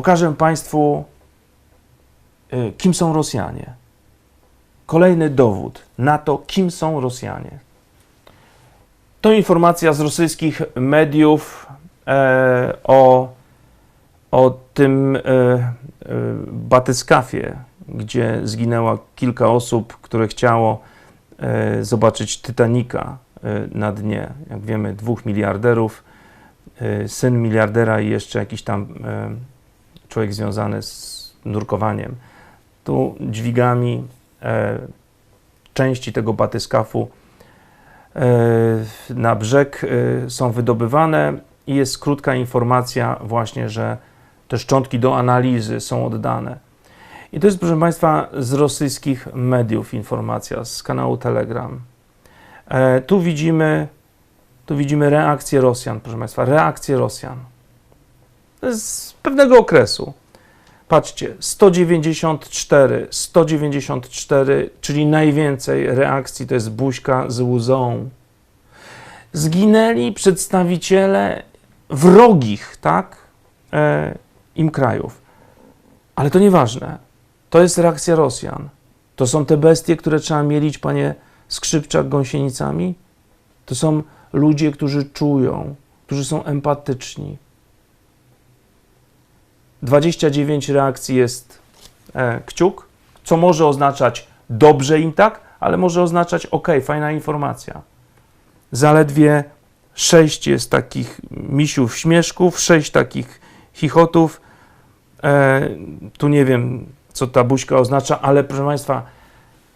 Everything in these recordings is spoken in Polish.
Pokażę Państwu, y, kim są Rosjanie. Kolejny dowód na to, kim są Rosjanie. To informacja z rosyjskich mediów e, o, o tym e, e, batyskafie, gdzie zginęło kilka osób, które chciało e, zobaczyć Titanica e, na dnie. Jak wiemy, dwóch miliarderów, e, syn miliardera i jeszcze jakiś tam e, człowiek związany z nurkowaniem. Tu dźwigami e, części tego batyskafu e, na brzeg e, są wydobywane i jest krótka informacja właśnie, że te szczątki do analizy są oddane. I to jest, proszę Państwa, z rosyjskich mediów informacja, z kanału Telegram. E, tu widzimy, tu widzimy reakcję Rosjan, proszę Państwa, reakcję Rosjan. Z pewnego okresu. Patrzcie, 194, 194, czyli najwięcej reakcji to jest buźka z łzą. Zginęli przedstawiciele wrogich, tak, e, im krajów. Ale to nieważne. To jest reakcja Rosjan. To są te bestie, które trzeba mielić, panie Skrzypczak, gąsienicami. To są ludzie, którzy czują, którzy są empatyczni. 29 reakcji jest e, kciuk, co może oznaczać dobrze im tak, ale może oznaczać ok, fajna informacja. Zaledwie 6 jest takich misiów śmieszków, 6 takich chichotów. E, tu nie wiem, co ta buźka oznacza, ale proszę Państwa,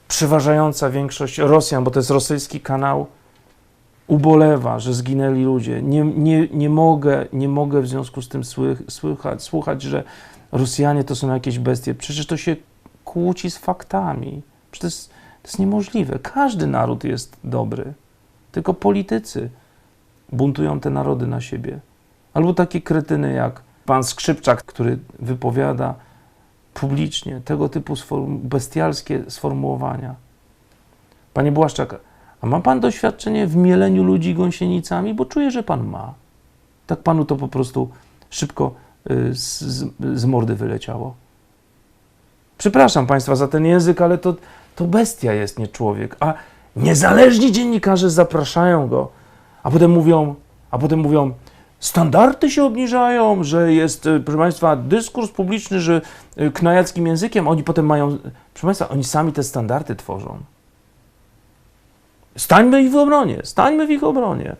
przeważająca większość Rosjan, bo to jest rosyjski kanał, ubolewa, że zginęli ludzie. Nie, nie, nie, mogę, nie mogę w związku z tym słych, słychać, słuchać, że Rosjanie to są jakieś bestie. Przecież to się kłóci z faktami. Przecież to jest, to jest niemożliwe. Każdy naród jest dobry. Tylko politycy buntują te narody na siebie. Albo takie kretyny jak pan Skrzypczak, który wypowiada publicznie tego typu sform- bestialskie sformułowania. Panie Błaszczak, a ma pan doświadczenie w mieleniu ludzi gąsienicami? Bo czuję, że pan ma. Tak panu to po prostu szybko y, z, z, z mordy wyleciało. Przepraszam państwa za ten język, ale to, to bestia jest, nie człowiek. A niezależni dziennikarze zapraszają go, a potem mówią, a potem mówią, standardy się obniżają, że jest, y, proszę Państwa, dyskurs publiczny, że y, knajackim językiem, oni potem mają, proszę Państwa, oni sami te standardy tworzą. Stańmy w ich obronie, stańmy w ich obronie.